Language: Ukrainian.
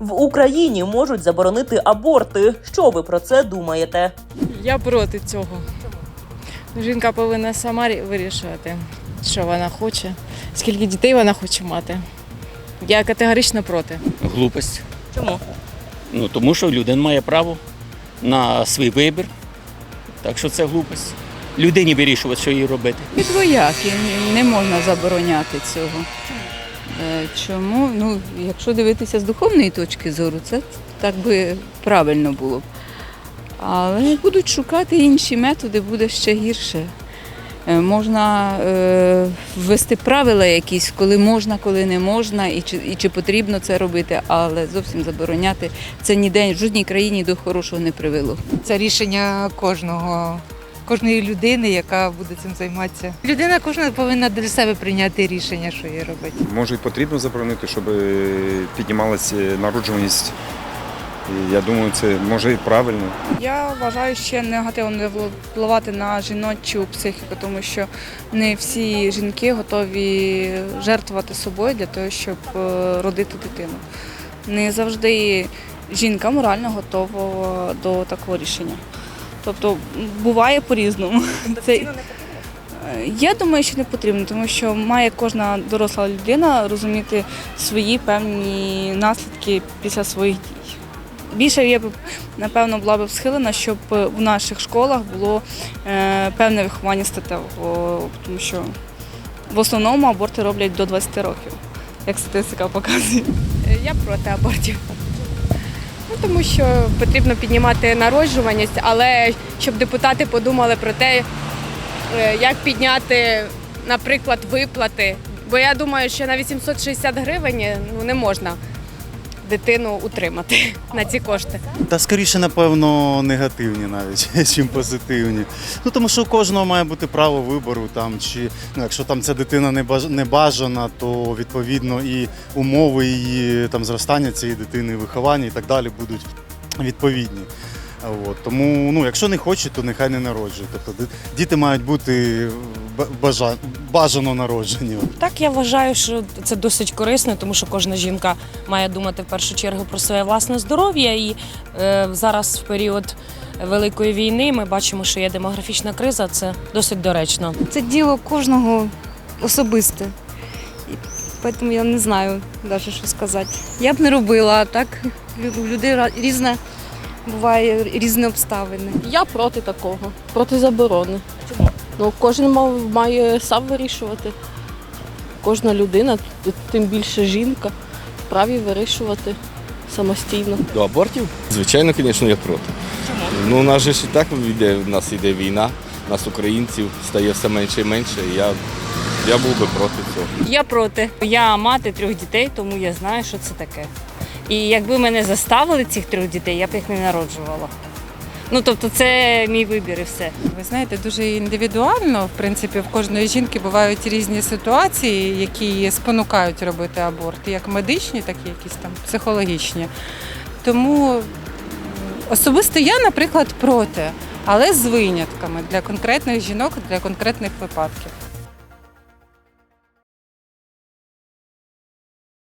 В Україні можуть заборонити аборти. Що ви про це думаєте? Я проти цього. Жінка повинна сама рі- вирішувати, що вона хоче, скільки дітей вона хоче мати. Я категорично проти. Глупость. Чому? Ну тому що людина має право на свій вибір. Так що це глупость. Людині вирішувати, що їй робити. Підвояки не можна забороняти цього. Е, Чому? Ну, якщо дивитися з духовної точки зору, це так би правильно було б. Але будуть шукати інші методи, буде ще гірше. Е, Можна е, ввести правила якісь, коли можна, коли не можна, і чи, і чи потрібно це робити, але зовсім забороняти це ніде в жодній країні до хорошого не привело. Це рішення кожного, кожної людини, яка буде цим займатися. Людина кожна повинна для себе прийняти рішення, що їй робити. Може і потрібно заборонити, щоб піднімалася народжуваність. І я думаю, це може і правильно. Я вважаю, що негативно не впливати на жіночу психіку, тому що не всі жінки готові жертвувати собою для того, щоб е, родити дитину. Не завжди жінка морально готова до такого рішення. Тобто буває по-різному. Це... Е, Я думаю, що не потрібно, тому що має кожна доросла людина розуміти свої певні наслідки після своїх дій. Більше я б напевно була б схилена, щоб в наших школах було е, певне виховання статевого, тому що в основному аборти роблять до 20 років, як статистика показує. Я проти абортів. Ну, тому що потрібно піднімати народжуваність, але щоб депутати подумали про те, е, як підняти, наприклад, виплати. Бо я думаю, що на 860 гривень ну, не можна дитину утримати на ці кошти. Та скоріше, напевно, негативні навіть, чим позитивні. Ну тому що у кожного має бути право вибору. Там чи ну, якщо там ця дитина не не бажана, то відповідно і умови її там зростання цієї дитини, виховання і так далі будуть відповідні. От. Тому, ну, якщо не хоче, то нехай не народжує. Тобто діти мають бути бажа- бажано народжені. Так, я вважаю, що це досить корисно, тому що кожна жінка має думати в першу чергу про своє власне здоров'я. І е, зараз, в період великої війни, ми бачимо, що є демографічна криза. Це досить доречно. Це діло кожного особисте. І Тому я не знаю навіть, що сказати. Я б не робила, а так людей ра- різне буває різні обставини. Я проти такого, проти заборони. Ну, кожен мав, має сам вирішувати. Кожна людина, тим більше жінка, вправі вирішувати самостійно. До абортів? Звичайно, звісно, я проти. Ну, у нас же ж і так йде, у нас йде війна, нас українців стає все менше і менше. І я, я був би проти цього. Я проти. Я мати трьох дітей, тому я знаю, що це таке. І якби мене заставили цих трьох дітей, я б їх не народжувала. Ну тобто, це мій вибір і все. Ви знаєте, дуже індивідуально, в принципі, в кожної жінки бувають різні ситуації, які її спонукають робити аборт, як медичні, так і якісь там психологічні. Тому особисто я, наприклад, проти, але з винятками для конкретних жінок, для конкретних випадків.